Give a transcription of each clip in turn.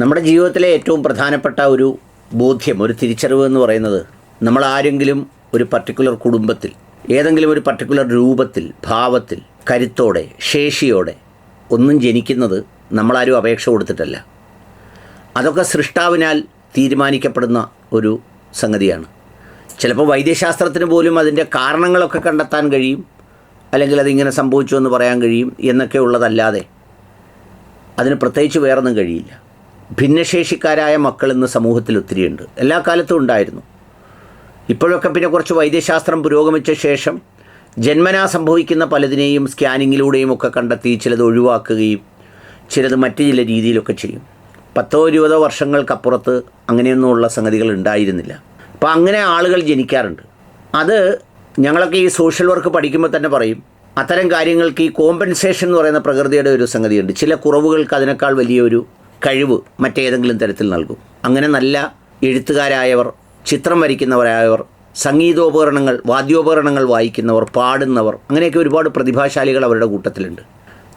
നമ്മുടെ ജീവിതത്തിലെ ഏറ്റവും പ്രധാനപ്പെട്ട ഒരു ബോധ്യം ഒരു തിരിച്ചറിവ് എന്ന് പറയുന്നത് നമ്മൾ ആരെങ്കിലും ഒരു പർട്ടിക്കുലർ കുടുംബത്തിൽ ഏതെങ്കിലും ഒരു പർട്ടിക്കുലർ രൂപത്തിൽ ഭാവത്തിൽ കരുത്തോടെ ശേഷിയോടെ ഒന്നും ജനിക്കുന്നത് നമ്മളാരും അപേക്ഷ കൊടുത്തിട്ടല്ല. അതൊക്കെ സൃഷ്ടാവിനാൽ തീരുമാനിക്കപ്പെടുന്ന ഒരു സംഗതിയാണ്. ചിലപ്പോൾ വൈദ്യശാസ്ത്രത്തിന് പോലും അതിന്റെ കാരണങ്ങളൊക്കെ കണ്ടെത്താൻ കഴിയും അല്ലെങ്കിൽ അതിങ്ങനെ സംഭവിച്ചു എന്ന് പറയാൻ കഴിയും എന്നൊക്കെ ഉള്ളതല്ലാതെ അതിന് പ്രത്യേകിച്ച് വേറൊന്നും കഴിയില്ല. ഭിന്നശേഷിക്കാരായ മക്കൾ ഇന്ന് സമൂഹത്തിൽ ഒത്തിരിയുണ്ട്. എല്ലാ കാലത്തും ഉണ്ടായിരുന്നു. ഇപ്പോഴൊക്കെ പിന്നെ കുറച്ച് വൈദ്യശാസ്ത്രം പുരോഗമിച്ച ശേഷം ജന്മനാ സംഭവിക്കുന്ന പലതിനെയും സ്കാനിങ്ങിലൂടെയും ഒക്കെ കണ്ടെത്തി ചിലത് ഒഴിവാക്കുകയും ചിലത് മറ്റു ചില രീതിയിലൊക്കെ ചെയ്യും. പത്തോ ഇരുപതോ വർഷങ്ങൾക്കപ്പുറത്ത് അങ്ങനെയൊന്നുമുള്ള സംഗതികൾ ഉണ്ടായിരുന്നില്ല. അപ്പോൾ അങ്ങനെ ആളുകൾ ജനിക്കാറുണ്ട്. അത് ഞങ്ങളൊക്കെ ഈ സോഷ്യൽ വർക്ക് പഠിക്കുമ്പോൾ തന്നെ പറയും അത്തരം കാര്യങ്ങൾക്ക് ഈ കോമ്പൻസേഷൻ എന്ന് പറയുന്ന പ്രകൃതിയുടെ ഒരു സംഗതിയുണ്ട്. ചില കുറവുകൾക്ക് അതിനേക്കാൾ വലിയൊരു കഴിവ് മറ്റേതെങ്കിലും തരത്തിൽ നൽകും. അങ്ങനെ നല്ല എഴുത്തുകാരായവർ ചിത്രം വരയ്ക്കുന്നവരായവർ സംഗീതോപകരണങ്ങൾ വാദ്യോപകരണങ്ങൾ വായിക്കുന്നവർ പാടുന്നവർ അങ്ങനെയൊക്കെ ഒരുപാട് പ്രതിഭാശാലികൾ അവരുടെ കൂട്ടത്തിലുണ്ട്.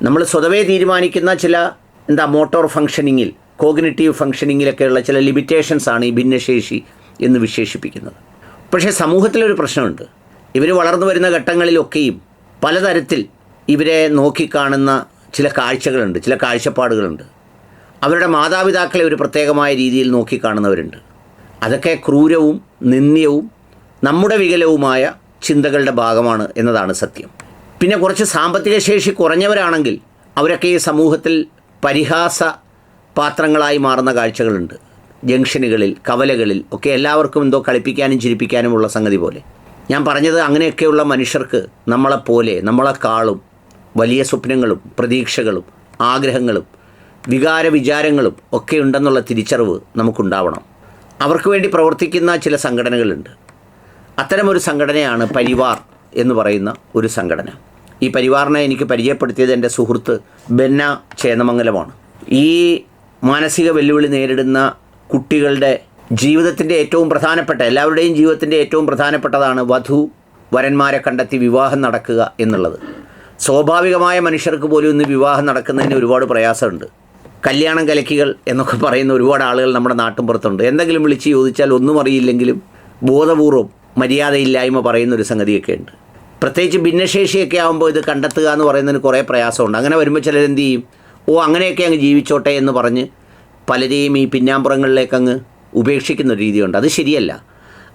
നമ്മൾ സ്വതവേ തീരുമാനിക്കുന്ന ചില എന്താ മോട്ടോർ ഫങ്ഷനിങ്ങിൽ കോഗ്നിറ്റീവ് ഫങ്ഷനിങ്ങിലൊക്കെയുള്ള ചില ലിമിറ്റേഷൻസ് ആണ് ഈ ഭിന്നശേഷി എന്ന് വിശേഷിപ്പിക്കുന്നത്. പക്ഷേ സമൂഹത്തിലൊരു പ്രശ്നമുണ്ട്. ഇവർ വളർന്നു വരുന്ന ഘട്ടങ്ങളിലൊക്കെയും പലതരത്തിൽ ഇവരെ നോക്കിക്കാണുന്ന ചില കാഴ്ചകളുണ്ട് ചില കാഴ്ചപ്പാടുകളുണ്ട്. അവരുടെ മാതാപിതാക്കളെ ഒരു പ്രത്യേകമായ രീതിയിൽ നോക്കിക്കാണുന്നവരുണ്ട്. അതൊക്കെ ക്രൂരവും നിന്ദ്യവും നമ്മുടെ വികലവുമായ ചിന്തകളുടെ ഭാഗമാണ് എന്നതാണ് സത്യം. പിന്നെ കുറച്ച് സാമ്പത്തിക ശേഷി കുറഞ്ഞവരാണെങ്കിൽ അവരൊക്കെ ഈ സമൂഹത്തിൽ പരിഹാസ പാത്രങ്ങളായി മാറുന്ന കാഴ്ചകളുണ്ട്. ജംഗ്ഷനുകളിൽ കവലകളിൽ ഒക്കെ എല്ലാവർക്കും എന്തോ കളിപ്പിക്കാനും ചിരിപ്പിക്കാനുമുള്ള സംഗതി പോലെ. ഞാൻ പറഞ്ഞത് അങ്ങനെയൊക്കെയുള്ള മനുഷ്യർക്ക് നമ്മളെപ്പോലെ നമ്മളെക്കാളും വലിയ സ്വപ്നങ്ങളും പ്രതീക്ഷകളും ആഗ്രഹങ്ങളും വികാര വിചാരങ്ങളും ഒക്കെ ഉണ്ടെന്നുള്ള തിരിച്ചറിവ് നമുക്കുണ്ടാവണം. അവർക്ക് വേണ്ടി പ്രവർത്തിക്കുന്ന ചില സംഘടനകളുണ്ട്. അത്തരമൊരു സംഘടനയാണ് പരിവാർ എന്ന് പറയുന്ന ഒരു സംഘടന. ഈ പരിവാറിനെ എനിക്ക് പരിചയപ്പെടുത്തിയത് എന്റെ സുഹൃത്ത് ബെന്ന ചേന്നമംഗലമാണ്. ഈ മാനസിക വെല്ലുവിളി നേരിടുന്ന കുട്ടികളുടെ ജീവിതത്തിന്റെ ഏറ്റവും പ്രധാനപ്പെട്ട എല്ലാവരുടെയും ജീവിതത്തിന്റെ ഏറ്റവും പ്രധാനപ്പെട്ടതാണ് വധു വരന്മാരെ കണ്ടെത്തി വിവാഹം നടക്കുക എന്നുള്ളത്. സ്വാഭാവികമായ മനുഷ്യർക്ക് പോലും ഇന്ന് വിവാഹം നടക്കുന്നതിന് ഒരുപാട് പ്രയാസമുണ്ട്. കല്യാണം കലക്കികൾ എന്നൊക്കെ പറയുന്ന ഒരുപാട് ആളുകൾ നമ്മുടെ നാട്ടിൻപുറത്തുണ്ട് എന്തെങ്കിലും വിളിച്ച് ചോദിച്ചാൽ ഒന്നും അറിയില്ലെങ്കിലും ബോധപൂർവം മര്യാദയില്ലായ്മ പറയുന്ന ഒരു സംഗതിയൊക്കെ ഉണ്ട്. പ്രത്യേകിച്ച് ഭിന്നശേഷിയൊക്കെ ആകുമ്പോൾ ഇത് കണ്ടെത്തുക എന്ന് പറയുന്നതിന് കുറേ പ്രയാസമുണ്ട്. അങ്ങനെ വരുമ്പോൾ ചിലരെന്ത് ചെയ്യും? ഓ അങ്ങനെയൊക്കെ അങ്ങ് ജീവിച്ചോട്ടെ എന്ന് പറഞ്ഞ് പലരെയും ഈ പിന്നാമ്പുറങ്ങളിലേക്ക് അങ്ങ് ഉപേക്ഷിക്കുന്ന ഒരു രീതിയുണ്ട്. അത് ശരിയല്ല.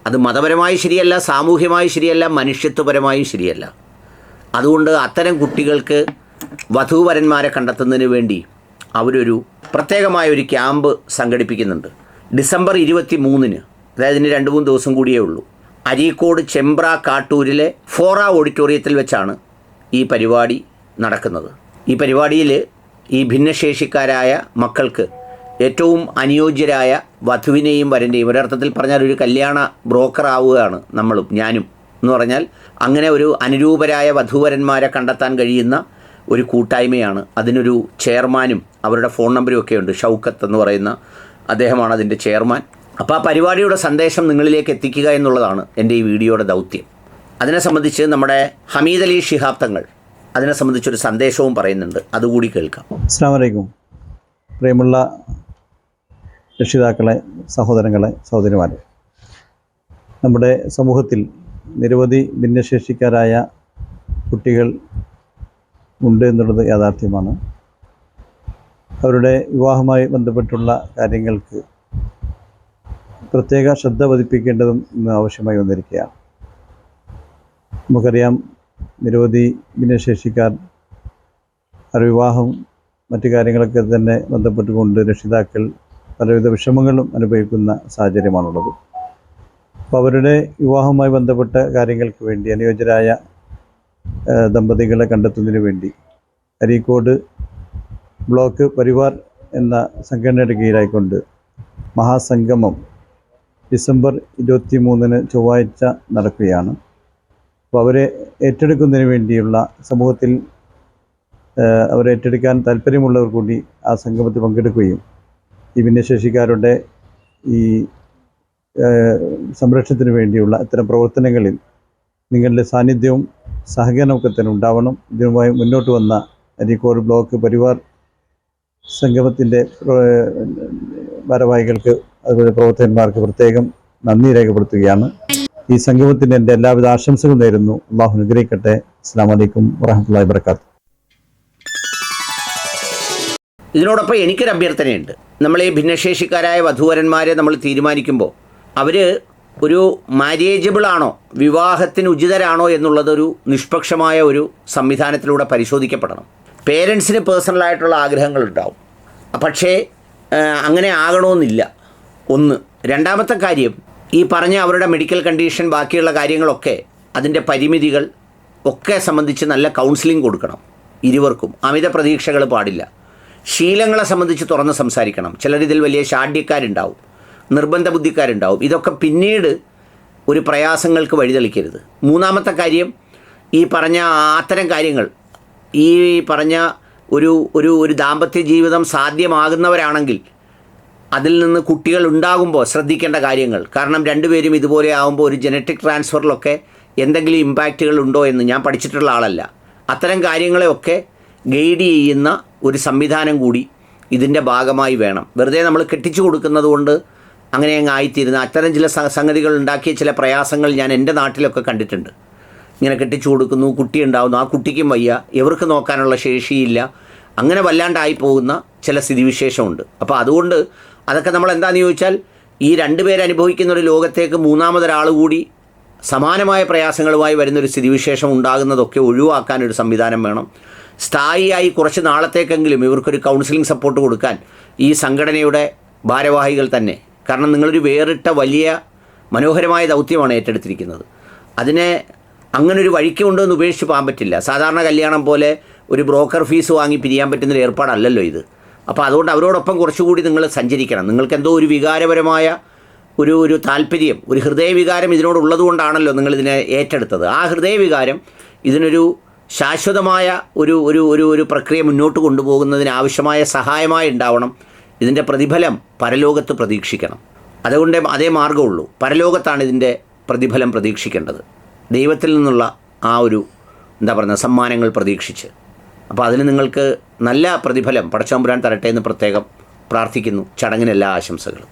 അത് മതപരമായി ശരിയല്ല സാമൂഹ്യമായി ശരിയല്ല മനുഷ്യത്വപരമായും ശരിയല്ല. അതുകൊണ്ട് അത്തരം കുട്ടികൾക്ക് വധുവരന്മാരെ കണ്ടെത്തുന്നതിന് വേണ്ടി അവരൊരു പ്രത്യേകമായ ഒരു ക്യാമ്പ് സംഘടിപ്പിക്കുന്നുണ്ട്. ഡിസംബർ ഇരുപത്തി മൂന്നിന് അതായത് ഇതിന് രണ്ട് മൂന്ന് ദിവസം കൂടിയേ ഉള്ളൂ അരീക്കോട് ചെമ്പ്ര കാട്ടൂരിലെ ഫോറ ഓഡിറ്റോറിയത്തിൽ വെച്ചാണ് ഈ പരിപാടി നടക്കുന്നത്. ഈ പരിപാടിയിൽ ഈ ഭിന്നശേഷിക്കാരായ മക്കൾക്ക് ഏറ്റവും അനുയോജ്യരായ വധുവിനെയും വരന്റെയും ഒരർത്ഥത്തിൽ പറഞ്ഞാൽ ഒരു കല്യാണ ബ്രോക്കർ ആവുകയാണ് നമ്മളും ഞാനും എന്ന് പറഞ്ഞാൽ അങ്ങനെ ഒരു അനുരൂപരായ വധുവരന്മാരെ കണ്ടെത്താൻ കഴിയുന്ന ഒരു കൂട്ടായ്മയാണ്. അതിനൊരു ചെയർമാനും അവരുടെ ഫോൺ നമ്പരും ഒക്കെ ഉണ്ട്. ഷൗക്കത്ത് എന്ന് പറയുന്ന അദ്ദേഹമാണ് അതിന്റെ ചെയർമാൻ. അപ്പോൾ ആ പരിപാടിയുടെ സന്ദേശം നിങ്ങളിലേക്ക് എത്തിക്കുക എന്നുള്ളതാണ് എന്റെ ഈ വീഡിയോയുടെ ദൗത്യം. അതിനെ സംബന്ധിച്ച് നമ്മുടെ ഹമീദ് അലി ഷിഹാബ് തങ്ങൾ അതിനെ സംബന്ധിച്ചൊരു സന്ദേശവും പറയുന്നുണ്ട്. അതുകൂടി കേൾക്കാം. അസ്സാം വലൈക്കും പ്രിയമുള്ള രക്ഷിതാക്കളെ സഹോദരങ്ങളെ സഹോദരിമാരെ. നമ്മുടെ സമൂഹത്തിൽ നിരവധി ഭിന്നശേഷിക്കാരായ കുട്ടികൾ ഉണ്ട് എന്നുള്ളത് യാഥാർത്ഥ്യമാണ്. അവരുടെ വിവാഹവുമായി ബന്ധപ്പെട്ടുള്ള കാര്യങ്ങൾക്ക് പ്രത്യേക ശ്രദ്ധ പതിപ്പിക്കേണ്ടതും ഇന്ന് ആവശ്യമായി വന്നിരിക്കുകയാണ്. നമുക്കറിയാം നിരവധി ഭിന്നശേഷിക്കാർ അവരുടെ വിവാഹം മറ്റു കാര്യങ്ങളൊക്കെ തന്നെ ബന്ധപ്പെട്ടുകൊണ്ട് രക്ഷിതാക്കൾ പലവിധ വിഷമങ്ങളും അനുഭവിക്കുന്ന സാഹചര്യമാണുള്ളത്. അപ്പോൾ അവരുടെ വിവാഹവുമായി ബന്ധപ്പെട്ട കാര്യങ്ങൾക്ക് വേണ്ടി അനുയോജ്യരായ ദമ്പതികളെ കണ്ടെത്തുന്നതിന് വേണ്ടി. അരീക്കോട് ബ്ലോക്ക് പരിവാർ എന്ന സംഘടനയുടെ കീഴിലായിക്കൊണ്ട് മഹാസംഗമം ഡിസംബർ ഇരുപത്തി മൂന്നിന് ചൊവ്വാഴ്ച നടക്കുകയാണ്. അപ്പോൾ അവരെ ഏറ്റെടുക്കുന്നതിന് വേണ്ടിയുള്ള സമൂഹത്തിൽ അവരെ ഏറ്റെടുക്കാൻ താല്പര്യമുള്ളവർ കൂടി ആ സംഗമത്തിൽ പങ്കെടുക്കുകയും ഈ ഭിന്നശേഷിക്കാരുടെ ഈ സംരക്ഷണത്തിന് വേണ്ടിയുള്ള ഇത്തരം പ്രവർത്തനങ്ങളിൽ നിങ്ങളുടെ സാന്നിധ്യവും സഹകരണമൊക്കെ തന്നെ ഉണ്ടാവണം ഇതിനുമായി മുന്നോട്ട് വന്ന അരീക്കോട് ബ്ലോക്ക് പരിവാർ സംഗമത്തിന്റെ ഭാരവാഹികൾക്ക് അതുപോലെ പ്രവർത്തകന്മാർക്ക് പ്രത്യേകം നന്ദി രേഖപ്പെടുത്തുകയാണ്. ഈ സംഗമത്തിന് എന്റെ എല്ലാവിധ ആശംസകളും നേരുന്നു. അള്ളാഹു അനുഗ്രഹിക്കട്ടെ. അസ്സാം വലൈക്കും വറഹമുല്ലാ വാബർക്കാത്തു ഇതിനോടൊപ്പം എനിക്കൊരു അഭ്യർത്ഥനയുണ്ട് നമ്മൾ ഈ ഭിന്നശേഷിക്കാരായ വധൂവരന്മാരെ നമ്മൾ തീരുമാനിക്കുമ്പോൾ അവർ ഒരു മാരേജബിൾ ആണോ വിവാഹത്തിന് ഉചിതരാണോ എന്നുള്ളതൊരു നിഷ്പക്ഷമായ ഒരു സംവിധാനത്തിലൂടെ പരിശോധിക്കപ്പെടണം. പേരൻസിന് പേഴ്സണലായിട്ടുള്ള ആഗ്രഹങ്ങളുണ്ടാവും. പക്ഷേ അങ്ങനെ ആകണമെന്നില്ല. ഒന്ന് രണ്ടാമത്തെ കാര്യം ഈ പറഞ്ഞ അവരുടെ മെഡിക്കൽ കണ്ടീഷൻ ബാക്കിയുള്ള കാര്യങ്ങളൊക്കെ അതിന്റെ പരിമിതികൾ ഒക്കെ സംബന്ധിച്ച് നല്ല കൗൺസിലിംഗ് കൊടുക്കണം. ഇരുവർക്കും അമിത പ്രതീക്ഷകൾ പാടില്ല. ശീലങ്ങളെ സംബന്ധിച്ച് തുറന്ന് സംസാരിക്കണം. ചിലരിതിൽ വലിയ ഷാഢ്യക്കാരുണ്ടാവും നിർബന്ധ ബുദ്ധിക്കാരുണ്ടാവും. ഇതൊക്കെ പിന്നീട് ഒരു പ്രയാസങ്ങൾക്ക് വഴിതെളിക്കരുത്. മൂന്നാമത്തെ കാര്യം ഈ പറഞ്ഞ അത്തരം കാര്യങ്ങൾ ഈ പറഞ്ഞ ഒരു ഒരു ഒരു ദാമ്പത്യ ജീവിതം സാധ്യമാകുന്നവരാണെങ്കിൽ അതിൽ നിന്ന് കുട്ടികൾ ഉണ്ടാകുമ്പോൾ ശ്രദ്ധിക്കേണ്ട കാര്യങ്ങൾ. കാരണം രണ്ടുപേരും ഇതുപോലെ ആകുമ്പോൾ ഒരു ജനറ്റിക് ട്രാൻസ്ഫറിലൊക്കെ എന്തെങ്കിലും ഇമ്പാക്റ്റുകൾ ഉണ്ടോ എന്ന് ഞാൻ പഠിച്ചിട്ടുള്ള ആളല്ല. അത്തരം കാര്യങ്ങളെയൊക്കെ ഗൈഡ് ചെയ്യുന്ന ഒരു സംവിധാനം കൂടി ഇതിന്റെ ഭാഗമായി വേണം. വെറുതെ നമ്മൾ കെട്ടിച്ചു കൊടുക്കുന്നത് കൊണ്ട് അങ്ങനെ അങ്ങ് ആയിത്തീരുന്ന അത്തരം ചില സംഗതികൾ ഉണ്ടാക്കിയ ചില പ്രയാസങ്ങൾ ഞാൻ എന്റെ നാട്ടിലൊക്കെ കണ്ടിട്ടുണ്ട്. ഇങ്ങനെ കെട്ടിച്ചു കൊടുക്കുന്നു കുട്ടി ഉണ്ടാകുന്നു ആ കുട്ടിക്കും വയ്യ. ഇവർക്ക് നോക്കാനുള്ള ശേഷിയില്ല. അങ്ങനെ വല്ലാണ്ടായി പോകുന്ന ചില സ്ഥിതിവിശേഷമുണ്ട്. അപ്പോൾ അതുകൊണ്ട് അതൊക്കെ നമ്മൾ എന്താണെന്ന് ചോദിച്ചാൽ ഈ രണ്ട് അനുഭവിക്കുന്ന ഒരു ലോകത്തേക്ക് മൂന്നാമതൊരാൾ കൂടി സമാനമായ പ്രയാസങ്ങളുമായി വരുന്നൊരു സ്ഥിതിവിശേഷം ഉണ്ടാകുന്നതൊക്കെ ഒഴിവാക്കാൻ ഒരു സംവിധാനം വേണം. സ്ഥായിയായി കുറച്ച് നാളത്തേക്കെങ്കിലും ഇവർക്കൊരു കൗൺസിലിംഗ് സപ്പോർട്ട് കൊടുക്കാൻ ഈ സംഘടനയുടെ ഭാരവാഹികൾ തന്നെ കാരണം നിങ്ങളൊരു വേറിട്ട വലിയ മനോഹരമായ ദൗത്യമാണ് ഏറ്റെടുത്തിരിക്കുന്നത്. അതിനെ അങ്ങനെ ഒരു വഴിക്ക് കൊണ്ടുവന്ന് ഉപേക്ഷിച്ച് പോകാൻ പറ്റില്ല. സാധാരണ കല്യാണം പോലെ ഒരു ബ്രോക്കർ ഫീസ് വാങ്ങി പിരിയാൻ പറ്റുന്നൊരു ഏർപ്പാടല്ലല്ലോ ഇത്. അപ്പോൾ അതുകൊണ്ട് അവരോടൊപ്പം കുറച്ചുകൂടി നിങ്ങൾ സഞ്ചരിക്കണം. നിങ്ങൾക്ക് എന്തോ ഒരു വികാരപരമായ ഒരു ഒരു താല്പര്യം ഒരു ഹൃദയവികാരം ഇതിനോടുള്ളത് കൊണ്ടാണല്ലോ നിങ്ങളിതിനെ ഏറ്റെടുത്തത്. ആ ഹൃദയവികാരം ഇതിനൊരു ശാശ്വതമായ ഒരു ഒരു ഒരു ഒരു പ്രക്രിയ മുന്നോട്ട് കൊണ്ടുപോകുന്നതിന് ആവശ്യമായ സഹായമായി ഉണ്ടാവണം. ഇതിന്റെ പ്രതിഫലം പരലോകത്ത് പ്രതീക്ഷിക്കണം. അതുകൊണ്ട് അതേ മാർഗമുള്ളൂ പരലോകത്താണ് ഇതിന്റെ പ്രതിഫലം പ്രതീക്ഷിക്കേണ്ടത്. ദൈവത്തിൽ നിന്നുള്ള ആ ഒരു എന്താ പറയുക സമ്മാനങ്ങൾ പ്രതീക്ഷിച്ച്. അപ്പോൾ അതിന് നിങ്ങൾക്ക് നല്ല പ്രതിഫലം പടച്ചമ്പുരാൻ തരട്ടെ എന്ന് പ്രത്യേകം പ്രാർത്ഥിക്കുന്നു. ചടങ്ങിനെല്ലാ ആശംസകളും.